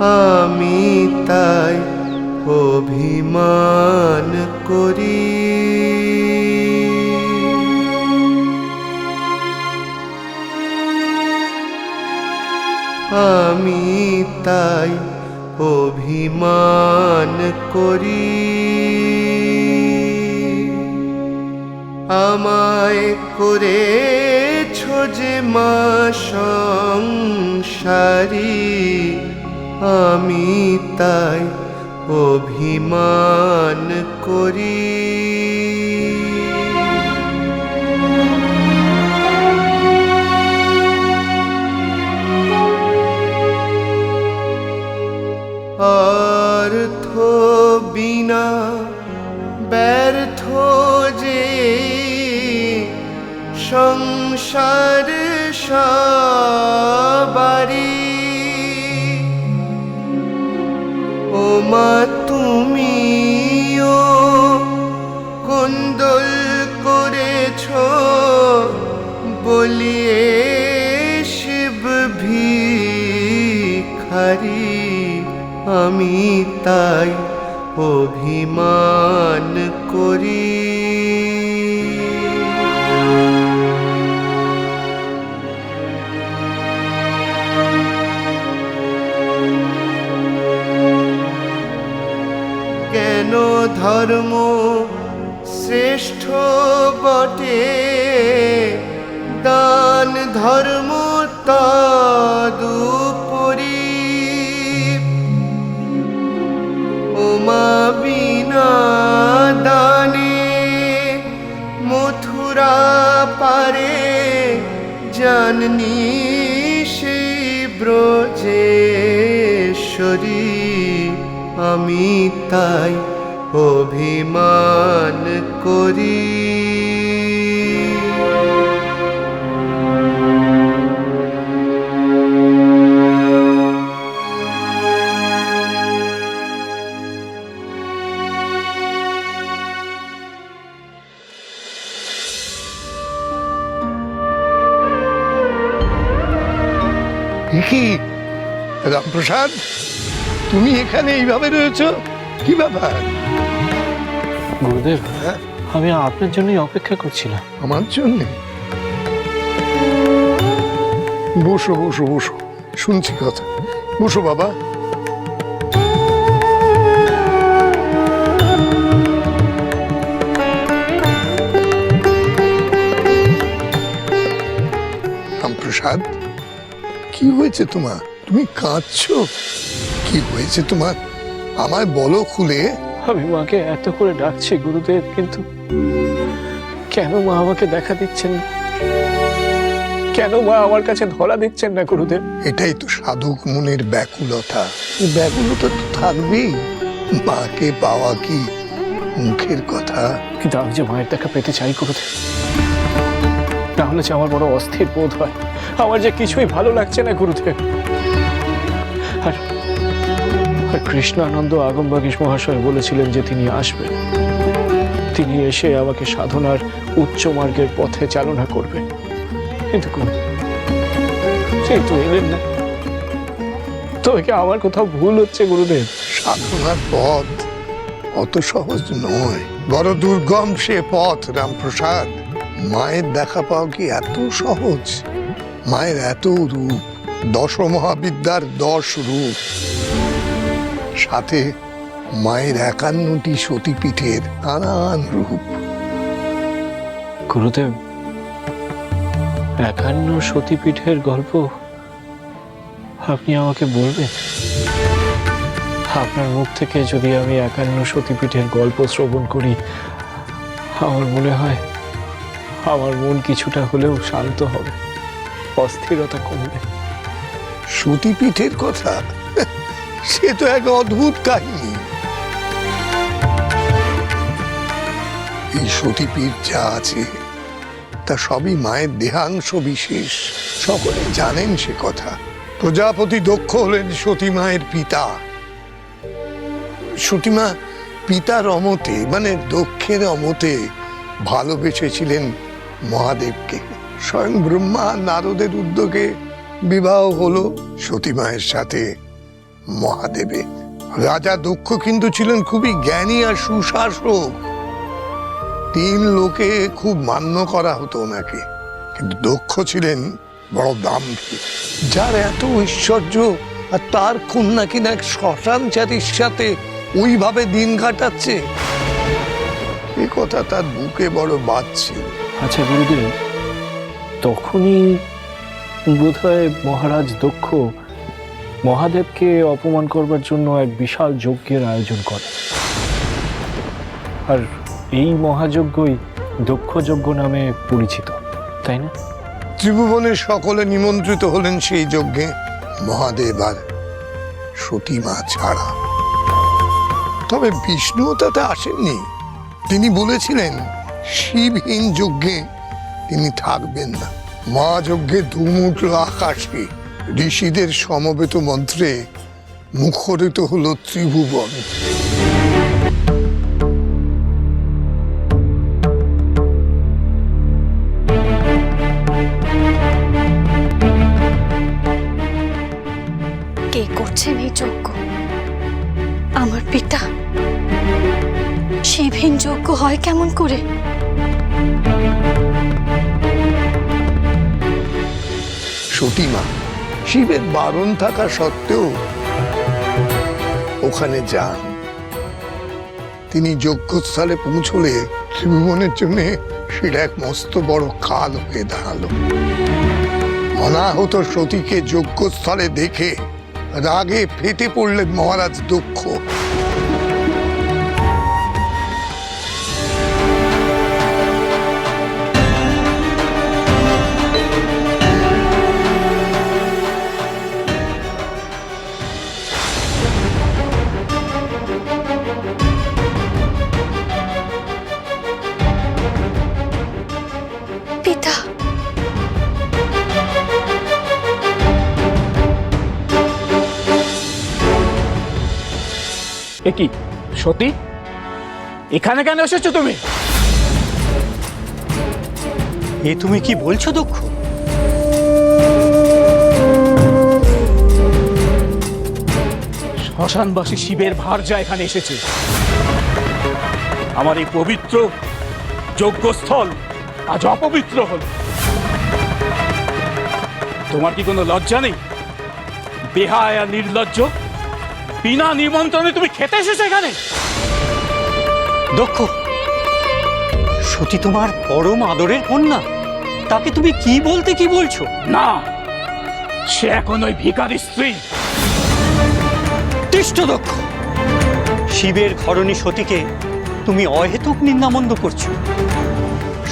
আমি তাই অভিমান করি। আমি তাই অভিমান করি। আমায় করেছ যে মা সংসারী। আমি তাই অভিমান করি। অর্থ বিনা ব্যর্থ যে সংসার সবারি Muhammad ধর্ম শ্রেষ্ঠ বটে। দান ধর্ম তদুপরি। ওমা বিনা দানে মথুরা পারে জাননি সেই ব্রজেশ্বরী। আমি তাই অভিমান করি। রামপ্রসাদ তুমি এখানে এইভাবে রয়েছ? কি ব্যাপার? গুরুদেব হ্যাঁ? আমি আপনার জন্যই অপেক্ষা করছিলাম। আমার জন্য? বসো বসো বসো। শুনছি কথা। বসো বাবা। কি হয়েছে তোমার? তুমি কাঁদছো? কি হয়েছে তোমার? আমায় বলো খুলে। আমি মাকে এত করে ডাকছি গুরুদেব কিন্তু কেন মা আমাকে দেখা দিচ্ছেন না? কেন মা আমার কাছে ধরা দিচ্ছেন না গুরুদেব? এটাই তো সাধক মনের ব্যাকুলতা। ব্যাকুলতা তো থাকবেই। মাকে পাওয়া কি মুখের কথা? কিন্তু আমি যে মায়ের দেখা পেতে চাই গুরুদেব তাহলে যে আমার বড় অস্থির বোধ হয়। আমার যে কিছুই ভালো লাগছে না গুরুদেব। আর আর কৃষ্ণানন্দ আগমবাগীশ মহাশয় বলেছিলেন যে তিনি আসবেন। তিনি এসে আমাকে সাধনার উচ্চ মার্গের পথে চালনা করবেন। কিন্তু তো এলেন না। আমার কোথাও ভুল হচ্ছে, গুরুদেব? সাধনার পথ অত সহজ নয়, বড় দুর্গম সে পথ, রামপ্রসাদ। মায়ের দেখা পাও কি এত সহজ? মায়ের এত রূপ দশ মহাবিদ্যার দশ রূপ। সাথে মায়ের একান্নটি সতীপীঠের নানান রূপ। গুরুদেব একান্ন সতীপীঠের গল্প আপনি আমাকে বলবেন? আপনার মুখ থেকে যদি আমি একান্ন সতীপীঠের গল্প শ্রবণ করি আমার মনে হয় আমার মন কিছুটা হলেও শান্ত হবে অস্থিরতা কমবে। সতীপীঠের কথা সে তো এক অদ্ভুত কাহিনী। এই সতীপীঠ যা আছে, তা সবই মায়ের দেহাংশ বিশেষ। সকলে জানেন সে কথা। প্রজাপতি দক্ষ হলেন সতী মায়ের পিতা। সতীমা পিতার অমতে মানে দক্ষের অমতে ভালোবেসেছিলেন মহাদেবকে। স্বয়ং ব্রহ্মা নারদের উদ্যোগে বিবাহ হলো সতী মায়ের সাথে। মহাদেবে। রাজা দক্ষ কিন্তু ছিলেন খুবই জ্ঞানী আর সুশাসক। তিন লোকে খুব মান্য করা হতো ওনাকে। কিন্তু দক্ষ ছিলেন বড় দাম্ভিক যার এত ঐশ্বর্য আর তার কন্যা কিনা এক শ্মশান চারির সাথে ওইভাবে দিন কাটাচ্ছে? এ কথা তার বুকে বড় বাজছিল আচ্ছা গুরুদেব, তখনই বোধহয় মহারাজ দক্ষ মহাদেবকে অপমান করবার জন্য এক বিশাল যজ্ঞের আয়োজন করে। আর এই মহাযজ্ঞই দক্ষ যজ্ঞ নামে পরিচিত, তাই না? ত্রিভুবনের সকলে নিমন্ত্রিত হলেন সেই যজ্ঞে। মহাদেব আর সতীমা ছাড়া। তবে বিষ্ণুও তাতে আসেননি। তিনি বলেছিলেন, শিবহীন যজ্ঞে তিনি থাকবেন না। ধুম উঠল আকাশে। ঋষিদের সমবেত মন্ত্রে মুখরিত হল ত্রিভুবন। কে করছেন এই যজ্ঞ? আমার পিতা। শিবহীন যজ্ঞ হয় কেমন করে? সতীমা শিবের বারণ থাকা সত্ত্বেও ওখানে যান। তিনি যজ্ঞস্থলে পৌঁছলে ত্রিভুবনের জন্য সেটা এক মস্ত বড় কাল হয়ে দাঁড়াল। অনাহত সতীকে যজ্ঞস্থলে দেখে রাগে ফেটে পড়লেন মহারাজ দক্ষ এ কি সতী? এখানে কেন এসেছ তুমি? এ তুমি কি বলছো দক্ষ শ্মশানবাসী শিবের ভারজা এখানে এসেছে। আমার এই পবিত্র যজ্ঞস্থল আজ অপবিত্র হল। তোমার কি কোনো লজ্জা নেই? বেহায় আর নির্লজ্জ বিনা নিমন্ত্রণে তুমি খেতে এসেছ এখানে? দক্ষ সতী তোমার পরম আদরের কন্যা। তাকে তুমি কি বলতে কি বলছো? না সে এখন ওই ভিখারি স্ত্রী। তিষ্ঠ দক্ষ শিবের ঘরণী সতীকে তুমি অহেতুক নিন্দামন্দ করছ।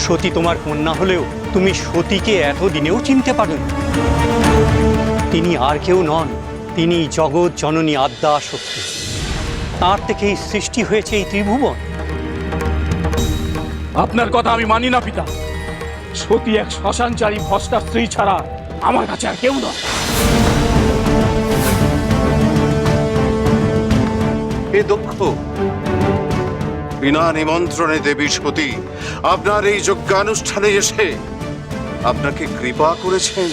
সতী তোমার কন্যা হলেও তুমি সতীকে এতদিনেও চিনতে পারো তিনি আর কেউ নন তিনি জগৎ জননী আদ্যা শক্তি তার থেকেই সৃষ্টি হয়েছে এই ত্রিভুবন। আপনার কথা আমি মানি না পিতা। সতী এক শ্মশানচারী ভস্তা স্ত্রী ছাড়া আমার কাছে আর কেউ নয়। এ দক্ষ বিনা নিমন্ত্রণে দেবী সতী আপনার এই যজ্ঞানুষ্ঠানে এসে আপনাকে কৃপা করেছেন।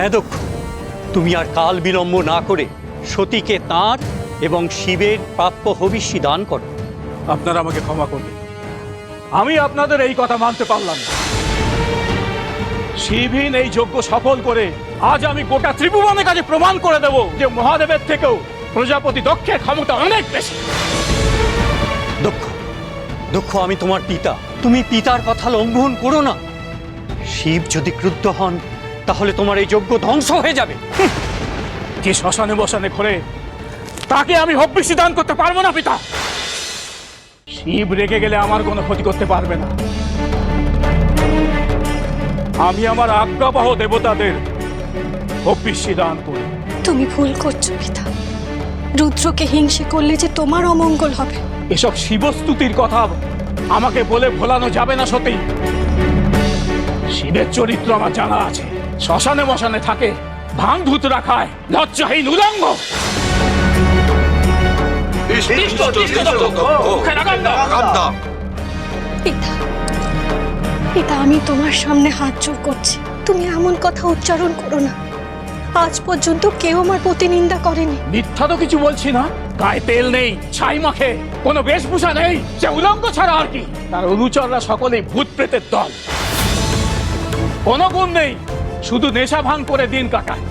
হ্যাঁ দক্ষ তুমি আর কাল বিলম্ব না করে সতীকে তাঁর এবং শিবের প্রাপ্য হবিষ্যি দান করো। আপনারা আমাকে ক্ষমা করবেন আমি আপনাদের এই কথা মানতে পারলাম না। শিবহীন এই যজ্ঞ সফল করে আজ আমি গোটা ত্রিভুবনের কাছে প্রমাণ করে দেব যে মহাদেবের থেকেও প্রজাপতি দক্ষের ক্ষমতা অনেক বেশি। দক্ষ দক্ষ আমি তোমার পিতা। তুমি পিতার কথা লঙ্ঘন করো না। শিব যদি ক্রুদ্ধ হন তাহলে তোমার এই যোগ্য ধ্বংস হয়ে যাবে। যে শ্মশানে বসানে ঘরে তাকে আমি হব্বিষি দান করতে পারব না পিতা। শিব রেগে গেলে আমার কোনো ক্ষতি করতে পারবে না। আমি আমার আজ্ঞাবহ দেবতাদের হব্বিষি দান করি। তুমি ভুল করছ পিতা। রুদ্রকে হিংসে করলে যে তোমার অমঙ্গল হবে। এসব শিবস্তুতির কথা আমাকে বলে ভোলানো যাবে না সত্যি শিবের চরিত্র আমার জানা আছে। শ্মশানে মশানে থাকে ভাঙ ধুতরা খায় লজ্জাহীন উলঙ্গ। পিতা পিতা আমি তোমার সামনে হাত জোর করছি। তুমি এমন কথা উচ্চারণ করো না। আজ পর্যন্ত কেউ আমার প্রতি নিন্দা করেনি। মিথ্যা তো কিছু বলছি না। গায়ে তেল নেই ছাই মাখে কোনো বেশভূষা নেই সে উলঙ্গ ছাড়া আর কি। তার অনুচররা সকলেই ভূত প্রেতের দল। কোনো গুণ নেই শুধু নেশা ভাঙ করে দিন কাটায়।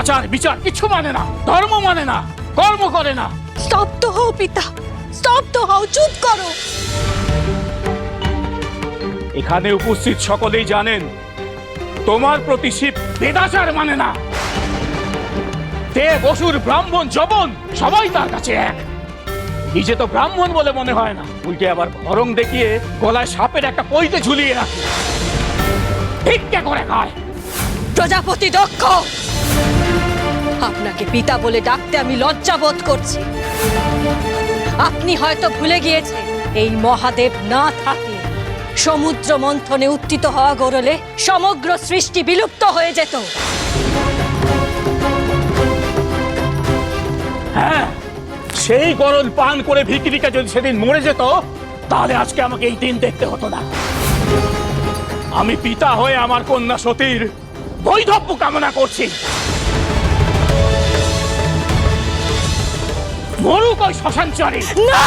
আচার বিচার কিছু মানে না ধর্ম মানে না কর্ম করে না। স্তব্ধ হও পিতা স্তব্ধ হও চুপ করো। এখানে উপস্থিত সকলেই জানেন তোমার প্রতি শিব বেদাচার মানে না। দেব অসুর ব্রাহ্মণ জবন সবাই তার কাছে এক। নিজে তো ব্রাহ্মণ বলে মনে হয় না। উল্টে আবার ভরং দেখিয়ে গলায় সাপের একটা পইতে ঝুলিয়ে রাখে। ভিক্ষা করে খায়। প্রজাপতি দক্ষ। আপনাকে পিতা বলে ডাকতে আমি লজ্জা বোধ করছি। আপনি হয়তো ভুলে গিয়েছেন এই মহাদেব না থাকলে সমুদ্র মন্থনে উত্থিত হওয়া গড়লে সমগ্র সৃষ্টি বিলুপ্ত হয়ে যেত। হ্যাঁ সেই গরল পান করে ভিকিরিকা যদি সেদিন মরে যেত তাহলে আজকে আমাকে এই দিন দেখতে হতো না। আমি পিতা হয়ে আমার কন্যা সতীর বৈধব্য কামনা করছি। মরুক ওই শ্মশান চরে না!